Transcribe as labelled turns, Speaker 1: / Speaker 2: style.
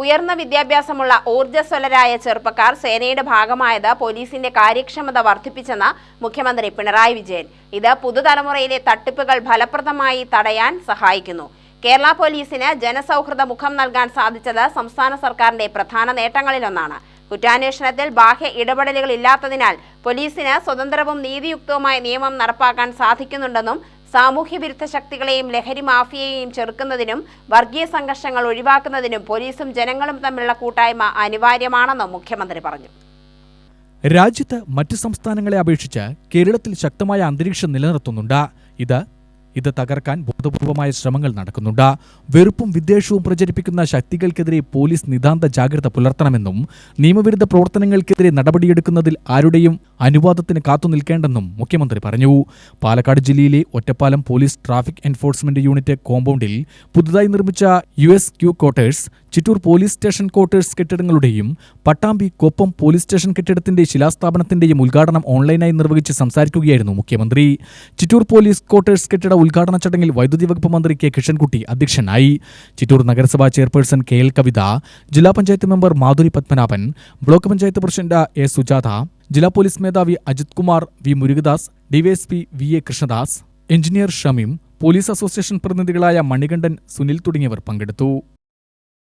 Speaker 1: ഉയർന്ന വിദ്യാഭ്യാസമുള്ള ഊർജസ്വലരായ ചെറുപ്പക്കാർ സേനയുടെ ഭാഗമായത് പോലീസിന്റെ കാര്യക്ഷമത വർദ്ധിപ്പിച്ചെന്ന് മുഖ്യമന്ത്രി പിണറായി വിജയൻ. ഇത് പുതുതലമുറയിലെ തട്ടിപ്പുകൾ ഫലപ്രദമായി തടയാൻ സഹായിക്കുന്നു. കേരള പോലീസിന് ജനസൗഹൃദ മുഖം നൽകാൻ സാധിച്ചത് സംസ്ഥാന സർക്കാരിന്റെ പ്രധാന നേട്ടങ്ങളിലൊന്നാണ്. കുറ്റാന്വേഷണത്തിൽ ബാഹ്യ ഇടപെടലുകൾ ഇല്ലാത്തതിനാൽ പോലീസിന് സ്വതന്ത്രവും നീതിയുക്തവുമായ നിയമം നടപ്പാക്കാൻ സാധിക്കുന്നുണ്ടെന്നും സാമൂഹ്യ വിരുദ്ധ ശക്തികളെയും ലഹരി മാഫിയയെയും ചെറുക്കുന്നതിനും വർഗീയ സംഘർഷങ്ങൾ ഒഴിവാക്കുന്നതിനും പോലീസും ജനങ്ങളും തമ്മിലുള്ള കൂട്ടായ്മ അനിവാര്യമാണെന്നും മുഖ്യമന്ത്രി പറഞ്ഞു.
Speaker 2: രാജ്യത്ത് മറ്റ് സംസ്ഥാനങ്ങളെ അപേക്ഷിച്ച് കേരളത്തിൽ ശക്തമായ അന്തരീക്ഷം നിലനിർത്തുന്നുണ്ട്. ഇത് ഇത് തകർക്കാൻ ബോധപൂർവമായ ശ്രമങ്ങൾ നടക്കുന്നുണ്ട്. വെറുപ്പും വിദ്വേഷവും പ്രചരിപ്പിക്കുന്ന ശക്തികൾക്കെതിരെ പോലീസ് നിതാന്ത ജാഗ്രത പുലർത്തണമെന്നും നിയമവിരുദ്ധ പ്രവർത്തനങ്ങൾക്കെതിരെ നടപടിയെടുക്കുന്നതിൽ ആരുടെയും അനുവാദത്തിന് കാത്തുനിൽക്കേണ്ടെന്നും മുഖ്യമന്ത്രി പറഞ്ഞു. പാലക്കാട് ജില്ലയിലെ Ottapalam police traffic enforcement unit കോമ്പൗണ്ടിൽ പുതുതായി നിർമ്മിച്ച U S Q quarters Chittur police station quarters കെട്ടിടങ്ങളുടെയും Pattambi Koppam police station കെട്ടിടത്തിന്റെ ശിലാസ്ഥാപനത്തിന്റെയും ഉദ്ഘാടനം ഓൺലൈനായി നിർവഹിച്ച് സംസാരിക്കുകയായിരുന്നു മുഖ്യമന്ത്രി. ചിറ്റൂർ പോലീസ് ക്വാർട്ടേഴ്സ് കെട്ടിട ഉദ്ഘാടന ചടങ്ങിൽ വൈദ്യുതി വകുപ്പ് മന്ത്രി കെ കിഷൻകുട്ടി അധ്യക്ഷനായി. ചിറ്റൂർ നഗരസഭാ ചെയർപേഴ്സൺ കെ എൽ കവിത ജില്ലാ panchayat member Madhuri Padmanabhan block panchayat president A Sujatha ജില്ലാ പോലീസ് മേധാവി Ajith Kumar V Murugadas DYSP V A Krishnadas engineer Shameem police association പ്രതിനിധികളായ Manikandan Sunil തുടങ്ങിയവർ പങ്കെടുത്തു.